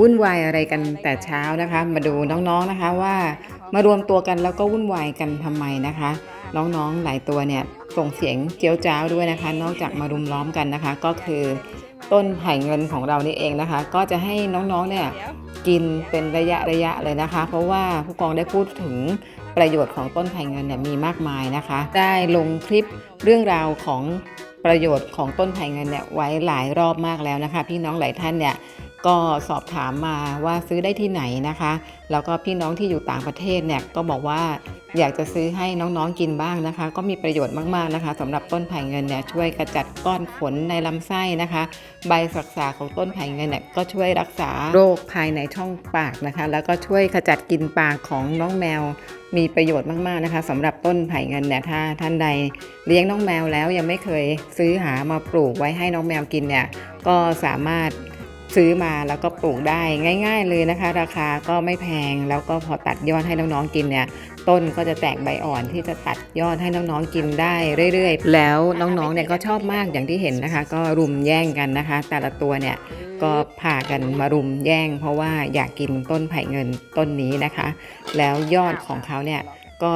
วุ่นวายอะไรกันแต่เช้านะคะ มาดูน้องๆนะคะว่ามารวมตัวกันแล้วก็วุ่นวายกันทำไมนะคะ น้องๆหลายตัวเนี่ยส่งเสียงเจียวจ้าวด้วยนะคะ นอกจากมารุมล้อมกันนะคะ ก็คือต้นไผ่เงินของเรานี่เองนะคะ ก็จะให้น้องๆเนี่ยกินเป็นระยะระยะเลยนะคะ เพราะว่าผู้กองได้พูดถึงประโยชน์ของต้นไผ่เงินเนี่ยมีมากมายนะคะ ได้ลงคลิปเรื่องราวของประโยชน์ของต้นไผ่เงินเนี่ยไว้หลายรอบมากแล้วนะคะ พี่น้องหลายท่านเนี่ย ก็สอบถามมาว่าซื้อได้ที่ไหนนะคะ แล้วก็พี่น้องที่อยู่ต่างประเทศเนี่ยก็บอกว่าอยากจะซื้อให้น้องๆกินบ้างนะคะ ก็มีประโยชน์มากๆนะคะสำหรับต้นไผ่เงินเนี่ยช่วยกระจัดก้อนขนในลำไส้นะคะ ใบสักษาของต้นไผ่เงินเนี่ยก็ช่วยรักษาโรคภายในช่องปากนะคะ แล้วก็ช่วยขจัดกินปากของน้องแมว มีประโยชน์มากๆนะคะสำหรับต้นไผ่เงินเนี่ยถ้าท่านใดเลี้ยงน้องแมวแล้วยังไม่เคยซื้อหามาปลูกไว้ให้น้องแมวกินเนี่ยก็สามารถ ซื้อมาแล้วก็ปลูกได้ง่าย ๆ เลยนะคะ ราคาก็ไม่แพงแล้วก็พอตัดยอดให้น้องๆกินเนี่ยต้นก็จะแตกใบอ่อนที่จะตัดยอดให้น้องๆกินได้เรื่อยๆ แล้วน้องๆเนี่ยก็ชอบมากอย่างที่เห็นนะคะ ก็รุมแย่งกันนะคะ แต่ละตัวเนี่ยก็พากันมารุมแย่ง เพราะว่าอยากกินต้นไผ่เงินต้นนี้นะคะ แล้วยอดของเขาเนี่ยก็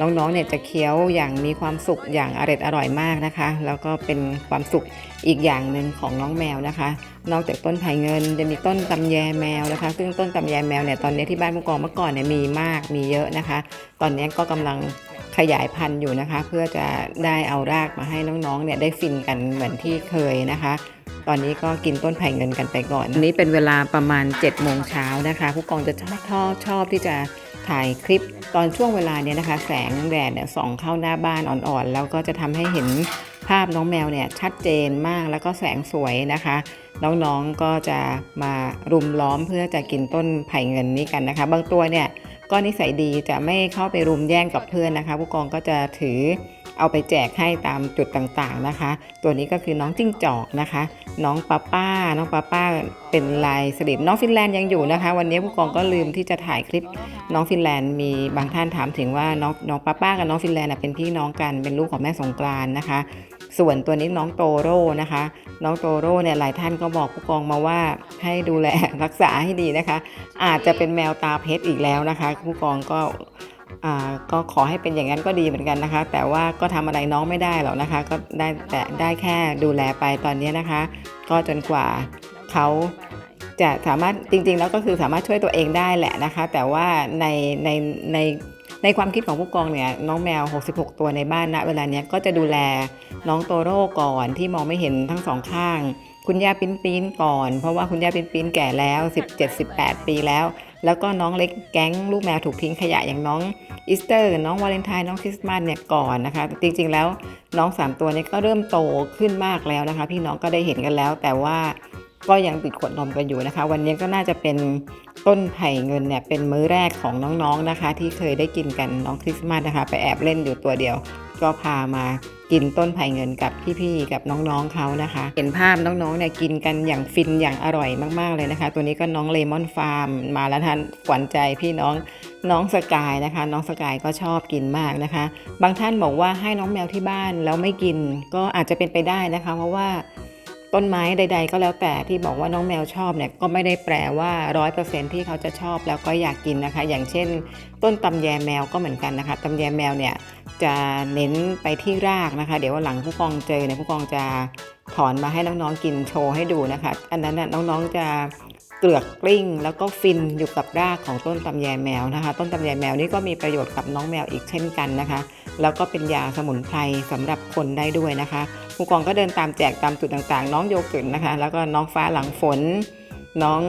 น้องๆเนี่ยจะเคี้ยวอย่างมีความสุขอย่างอร่อยอร่อยมากนะคะ แล้วก็เป็นความสุขอีกอย่างหนึ่งของน้องแมวนะคะ นอกจากต้นไผ่เงินจะมีต้นตำแยแมวนะคะ ซึ่งต้นตำแยแมวเนี่ยตอนนี้ที่บ้านผู้กองเมื่อก่อนเนี่ยมีมากมีเยอะนะคะ ตอนนี้ก็กำลังขยายพันธุ์อยู่นะคะ เพื่อจะได้เอารากมาให้น้องๆเนี่ยได้ฟินกันเหมือนที่เคยนะคะตอนนี้ก็กินต้นไผ่เงินกันไปก่อนอันนี้เป็นเวลาประมาณ7จ็ดโมงเช้านะคะ ผู้กองจะชอบชอบชอบที่จะ ถ่ายคลิปตอนช่วงเวลาเนี้ยนะคะ แสงแดดเนี่ยส่องเข้าหน้าบ้านอ่อนๆ แล้วก็จะทำให้เห็นภาพน้องแมวเนี่ยชัดเจนมากแล้วก็แสงสวยนะคะ น้องๆก็จะมารุมล้อมเพื่อจะกินต้นไผ่เงินนี้กันนะคะ บางตัวเนี่ยก็นิสัยดีจะไม่เข้าไปรุมแย่งกับเพื่อนนะคะ ผู้กองก็จะถือ เอาไปแจกให้ตามจุดต่างๆนะคะ ตัวนี้ก็คือน้องจิ้งจอกนะคะ น้องป้าป้า น้องป้าป้าเป็นลายสลิดน้องฟินแลนด์ยังอยู่นะคะ วันนี้ผู้กองก็ลืมที่จะถ่ายคลิปน้องฟินแลนด์มีบางท่านถามถึงว่าน้องน้องป้าป้ากับน้องฟินแลนด์เป็นพี่น้องกันเป็นลูกของแม่สงกรานนะคะ ส่วนตัวนี้น้องโตโร่นะคะ น้องโตโร่เนี่ยหลายท่านก็บอกผู้กองมาว่าให้ดูแลรักษาให้ดีนะคะ อาจจะเป็นแมวตาเพชรอีกแล้วนะคะ ผู้กองก็ ก็ขอให้เป็นอย่างนั้นก็ดีเหมือนกันนะคะ แต่ว่าก็ทำอะไรน้องไม่ได้หรอกนะคะ ก็ได้แต่ได้แค่ดูแลไปตอนนี้นะคะ ก็จนกว่าเขาจะสามารถจริง ๆ แล้วก็คือสามารถช่วยตัวเองได้แหละนะคะ แต่ว่าในในในในความคิดของผู้กองเนี่ยน้องแมว 66 ตัวในบ้านณเวลาเนี้ยก็จะดูแลน้องโตโร่ก่อนที่มองไม่เห็นทั้งสองข้าง คุณย่าปิ้นปิ้นก่อน เพราะว่าคุณย่าปิ้นปิ้นแก่แล้ว 17-18 ปีแล้ว แล้วก็น้องเล็กแก๊งลูกแมวถูกทิ้งขยะอย่างน้องอีสเตอร์ น้องวาเลนไทน์น้องคริสต์มาสเนี่ยก่อนนะคะ จริงๆแล้วน้อง 3 ตัวนี้ก็เริ่มโตขึ้นมากแล้วนะคะ พี่น้องก็ได้เห็นกันแล้ว แต่ว่าก็ยังติดขวดนมกันอยู่นะคะ วันนี้ก็น่าจะเป็นต้นไผ่เงินเนี่ยเป็นมื้อแรกของน้องๆนะคะ ที่เคยได้กินกันน้องคริสต์มาสนะคะ ไปแอบเล่นอยู่ตัวเดียว ก็พามา กินต้นไผ่เงินกับพี่ๆกับน้องๆเขานะคะ เห็นภาพน้องๆเนี่ยกินกันอย่างฟินอย่างอร่อยมากๆเลยนะคะ ตัวนี้ก็น้องเลมอนฟาร์มมาแล้วท่านขวัญใจพี่น้องน้องสกายนะคะ น้องสกายก็ชอบกินมากนะคะ บางท่านบอกว่าให้น้องแมวที่บ้านแล้วไม่กินก็อาจจะเป็นไปได้นะคะ เพราะว่า ต้นไม้ใด ๆ ก็แล้วแต่ที่บอกว่าน้องแมวชอบเนี่ยก็ไม่ได้แปลว่าร้อยเปอร์เซ็นที่เขาจะชอบแล้วก็อยากกินนะคะ อย่างเช่น ต้นตำแยแมวก็เหมือนกันนะคะตำแยแมวเนี่ยจะเน้นไปที่รากนะคะ เดี๋ยวหลังผู้กองเจอเนี่ยผู้กองจะถอนมาให้น้องๆกินโชว์ให้ดูนะคะ อันนั้นน่ะน้องๆจะเกลือกกลิ้ง แล้วก็ฟินอยู่กับรากของต้นตำแยแมวนะคะ ต้นตำแยแมวนี่ก็มีประโยชน์กับน้องแมวอีกเช่นกันนะคะ แล้วก็เป็นยาสมุนไพรสำหรับคนได้ด้วยนะคะ ผู้กองก็เดินตามแจกตามจุดต่างๆ น้องโยเกิร์ตนะคะ แล้วก็น้องฟ้าหลังฝน น้อง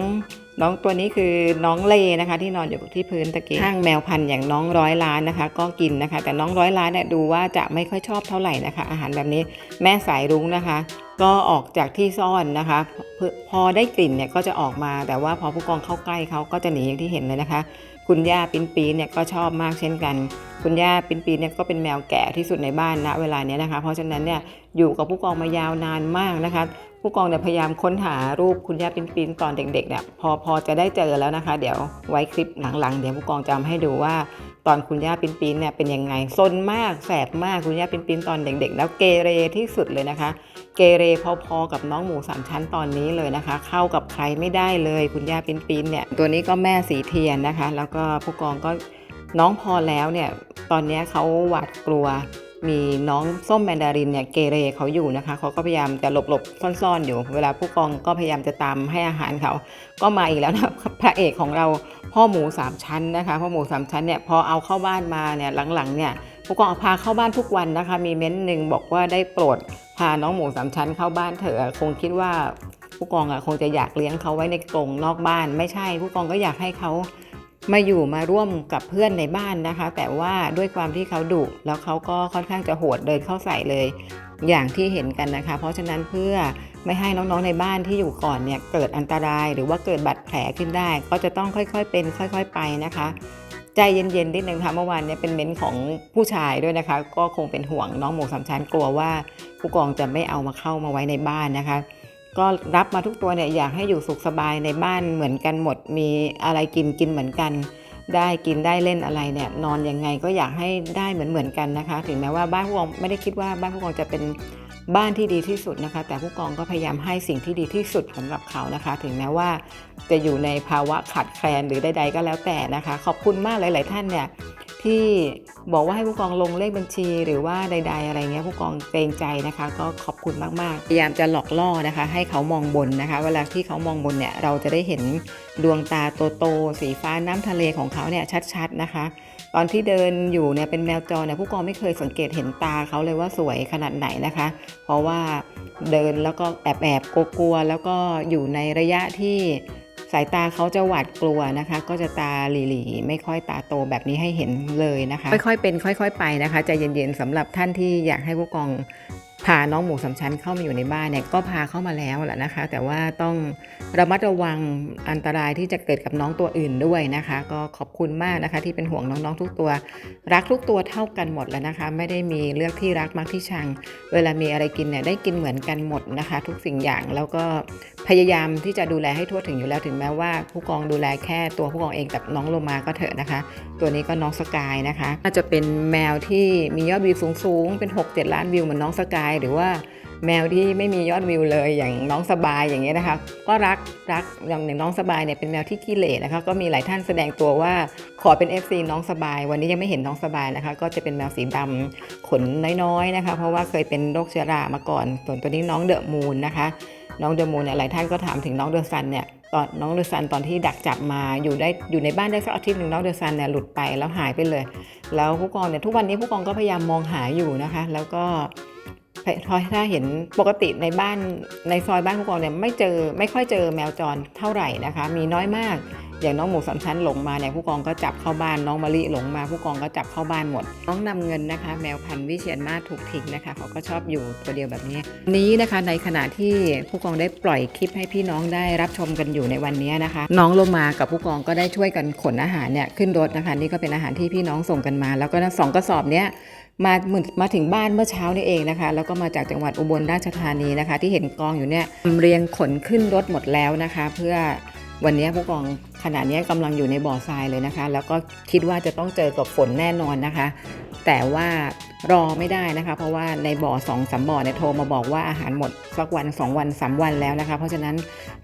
น้องตัวนี้คือน้องเลนะคะ ที่นอนอยู่ที่พื้นตะกี้ข้างแมวพันธุ์อย่างน้องร้อยล้านนะคะ ก็กินนะคะ แต่น้องร้อยล้านเนี่ยดูว่าจะไม่ค่อยชอบเท่าไหร่นะคะ อาหารแบบนี้แม่สายรุ้งนะคะ ก็ออกจากที่ซ่อนนะคะ พอพอได้กลิ่นเนี่ยก็จะออกมาแต่ว่าพอผู้กองเข้าใกล้เขาก็จะหนีอย่างที่เห็นเลยนะคะ คุณย่าปิ้นปีนเนี่ยก็ชอบมากเช่นกัน คุณย่าปิ้นปีนเนี่ยก็เป็นแมวแก่ที่สุดในบ้านณเวลานี้นะคะ เพราะฉะนั้นเนี่ยอยู่กับผู้กองมายาวนานมากนะคะ ผู้กองเนี่ยพยายามค้นหารูปคุณย่าปิ้นปีนตอนเด็กๆเนี่ยพอพอจะได้เจอแล้วนะคะ เดี๋ยวไว้คลิปหลังๆ เดี๋ยวผู้กองจะเอาให้ดูว่า ตอนคุณย่าปิ้นปิ้นเนี่ยเป็นยังไงซนมากแสบมากคุณย่าปิ้นปิ้นตอนเด็กๆ แล้วเกเรที่สุดเลยนะคะ เกเรพอๆกับน้องหมูสามชั้นตอนนี้เลยนะคะ เข้ากับใครไม่ได้เลยคุณย่าปิ้นปิ้นเนี่ยตัวนี้ก็แม่สีเทียนนะคะ แล้วก็ผู้กองก็น้องพอแล้วเนี่ยตอนนี้เขาหวาดกลัวมีน้องส้มแมนดารินเนี่ยเกเรเขาอยู่นะคะเขาก็พยายามจะหลบๆซ่อนๆอยู่ เวลาผู้กองก็พยายามจะตามให้อาหารเขา ก็มาอีกแล้วนะพระเอกของเรา พ่อหมูสามชั้นนะคะพ่อหมูสามชั้นเนี่ยพอเอาเข้าบ้านมาเนี่ยหลังๆเนี่ยผู้กองเอาพาเข้าบ้านทุกวันนะคะ มีเม้นต์หนึ่งบอกว่าได้โปรดพาน้องหมูสามชั้นเข้าบ้านเถอะคงคิดว่าผู้กองอะคงจะอยากเลี้ยงเขาไว้ในกรงนอกบ้าน ไม่ใช่ ผู้กองก็อยากให้เขามาอยู่มาร่วมกับเพื่อนในบ้านนะคะ แต่ว่าด้วยความที่เขาดุแล้วเขาก็ค่อนข้างจะโหดเดินเข้าใส่เลย อย่างที่เห็นกันนะคะ เพราะฉะนั้นเพื่อ ไม่ให้น้องๆในบ้านที่อยู่ก่อนเนี่ยเกิดอันตรายหรือว่าเกิดบาดแผลขึ้นได้ ก็จะต้องค่อยๆ เป็นค่อย ๆ ไปนะคะ ใจเย็นๆนิดนึงค่ะเมื่อวานเนี่ยเป็นเม้นของผู้ชายด้วยนะคะ ก็คงเป็นห่วงน้องหมูสามชั้นกลัวว่า ผู้กองจะไม่เอามาเข้ามาไว้ในบ้านนะคะ ก็รับมาทุกตัวเนี่ยอยากให้อยู่สุขสบายในบ้านเหมือนกันหมด มีอะไรกินกินเหมือนกัน ได้กินได้เล่นอะไรเนี่ยนอนยังไงก็อยากให้ได้เหมือนเหมือนกันนะคะ ถึงแม้ว่าบ้านผู้กองไม่ได้คิดว่าบ้านผู้กองจะเป็น บ้านที่ดีที่สุดนะคะ แต่ผู้กองก็พยายามให้สิ่งที่ดีที่สุดสำหรับเขานะคะ ถึงแม้ว่าจะอยู่ในภาวะขาดแคลนหรือใด ๆ ก็แล้วแต่นะคะ ขอบคุณมากหลาย ๆ ท่านเนี่ยที่บอกว่าให้ผู้กองลงเลขบัญชีหรือว่าใด ๆ อะไรเงี้ยผู้กองเกรงใจนะคะ ก็ขอบคุณมากๆพยายามจะหลอกล่อนะคะ ให้เขามองบนนะคะ เวลาที่เขามองบนเนี่ยเราจะได้เห็นดวงตาโตๆสีฟ้าน้ำทะเลของเขาเนี่ยชัด ๆ นะคะ ตอนที่เดินอยู่เนี่ยเป็นแมวจรเนี่ยผู้กองไม่เคยสังเกตเห็นตาเขาเลยว่าสวยขนาดไหนนะคะ เพราะว่าเดินแล้วก็แอบแอบกลัวๆแล้วก็อยู่ในระยะที่สายตาเขาจะหวาดกลัวนะคะ ก็จะตาหลีๆไม่ค่อยตาโตแบบนี้ให้เห็นเลยนะคะ ค่อยๆเป็น ค่อย ๆ ไปนะคะใจเย็นๆสำหรับท่านที่อยากให้ผู้กอง พาน้องหมูสามชั้นเข้ามาอยู่ในบ้านเนี่ยก็พาเข้ามาแล้วแหละนะคะ แต่ว่าต้องระมัดระวังอันตรายที่จะเกิดกับน้องตัวอื่นด้วยนะคะ ก็ขอบคุณมากนะคะ ที่เป็นห่วงน้องๆทุกตัว รักทุกตัวเท่ากันหมดแล้วนะคะ ไม่ได้มีเลือกที่รักมักที่ชัง เวลามีอะไรกินเนี่ยได้กินเหมือนกันหมดนะคะ ทุกสิ่งอย่างแล้วก็พยายามที่จะดูแลให้ทั่วถึงอยู่แล้วถึงแม้ว่า ผู้กองดูแลแค่ตัวผู้กองเองกับน้องโลมาก็เถอะนะคะ ตัวนี้ก็น้องสกายนะคะน่าจะเป็นแมวที่มียอดวิวสูงๆเป็น 6-7 ล้านวิวเหมือนน้องสกายหรือว่าแมวที่ไม่มียอดวิวเลยอย่างน้องสบายอย่างเงี้ยนะคะ ก็รักรักอย่างน้องสบายเนี่ยเป็นแมวที่ขี้เหร่นะคะ ก็มีหลายท่านแสดงตัวว่าขอเป็น FC น้องสบาย วันนี้ยังไม่เห็นน้องสบายนะคะ ก็จะเป็นแมวสีดำขนน้อยๆนะคะ เพราะว่าเคยเป็นโรคเชื้อรามาก่อนส่วนตัวนี้น้องเดอะมูนนะคะ น้องเดอะมูนเนี่ยหลายท่านก็ถามถึงน้องเดอะซันเนี่ยตอนน้องเดอะซันตอนที่ดักจับมาอยู่ได้อยู่ในบ้านได้สักอาทิตย์หนึ่งน้องเดอะซันเนี่ยหลุดไปแล้วหายไปเลย แล้วผู้กองเนี่ยทุกวันนี้ผู้กองก็พยายามมองหาอยู่นะคะ แล้วก็ ถ้าเห็นปกติในบ้านในซอยบ้านผู้กองเนี่ยไม่เจอไม่ค่อยเจอแมวจรเท่าไหร่นะคะ มีน้อยมาก อย่างน้องหมูสามชั้นหลงมาเนี่ยผู้กองก็จับเข้าบ้านน้องมะลิหลงมา ผู้กองก็จับเข้าบ้านหมด น้องนำเงินนะคะ แมวพันธุ์วิเชียนมาถูกทิ้งนะคะ เขาก็ชอบอยู่ตัวเดียวแบบนี้ นี้นะคะในขณะที่ผู้กองได้ปล่อยคลิปให้พี่น้องได้รับชมกันอยู่ในวันนี้นะคะ น้องลงมากับผู้กองก็ได้ช่วยกันขนอาหารเนี่ยขึ้นรถนะคะ นี่ก็เป็นอาหารที่พี่น้องส่งกันมา แล้วก็สองกระสอบเนี้ย มาเหมือนมาถึงบ้านเมื่อเช้านี่เองนะคะ แล้วก็มาจากจังหวัดอุบลราชธานีนะคะ ที่เห็นกองอยู่เนี่ยเรียงขนขึ้นรถหมดแล้วนะคะ เพื่อ วันนี้ผู้กองขณะนี้กำลังอยู่ในบ่อทรายเลยนะคะ แล้วก็คิดว่าจะต้องเจอกับฝนแน่นอนนะคะ แต่ว่ารอไม่ได้นะคะ เพราะว่าในบ่อสองสามบ่อเนี่ยโทรมาบอกว่าอาหารหมดสักวันสองวันสามวันแล้วนะคะ เพราะฉะนั้น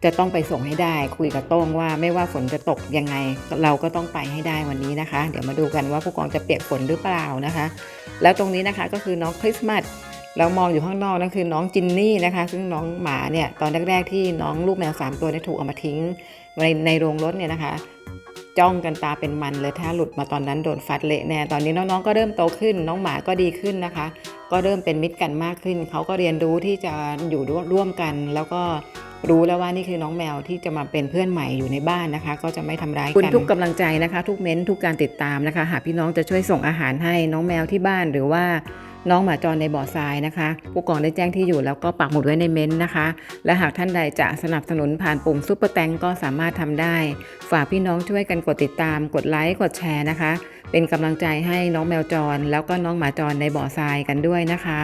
จะต้องไปส่งให้ได้คุยกับโต้งว่าไม่ว่าฝนจะตกยังไง เราก็ต้องไปให้ได้วันนี้นะคะ เดี๋ยวมาดูกันว่าผู้กองจะเปียกฝนหรือเปล่านะคะ แล้วตรงนี้นะคะก็คือน้องคริสต์มาสเรามองอยู่ข้างนอกนั่นคือน้องจินนี่นะคะ ซึ่งน้องหมาเนี่ยตอนแรกๆที่น้องลูกแมวสามตัวเนี่ยถูกเอามาทิ้ง ในในโรงรถเนี่ยนะคะ จ้องกันตาเป็นมันเลยถ้าหลุดมาตอนนั้นโดนฟัดเละแน่ตอนนี้น้องๆก็เริ่มโตขึ้น น้องหมาก็ดีขึ้นนะคะ ก็เริ่มเป็นมิตรกันมากขึ้น เขาก็เรียนรู้ที่จะอยู่ร่วมกันแล้วก็รู้แล้วว่านี่คือน้องแมวที่จะมาเป็นเพื่อนใหม่อยู่ในบ้านนะคะ ก็จะไม่ทำร้ายกันคุณทุกกำลังใจนะคะ ทุกเม้นทุกการติดตามนะคะ หากพี่น้องจะช่วยส่งอาหารให้น้องแมวที่บ้านหรือว่า น้องหมาจรในบ่อทรายนะคะ ผู้กองได้แจ้งที่อยู่แล้วก็ปักหมุดไว้ในเม้นต์นะคะ และหากท่านใดจะสนับสนุนผ่านปุ่มซุปเปอร์แตงก็สามารถทำได้ ฝากพี่น้องช่วยกันกดติดตาม กดไลค์ กดแชร์นะคะ เป็นกำลังใจให้น้องแมวจร แล้วก็น้องหมาจรในบ่อทรายกันด้วยนะคะ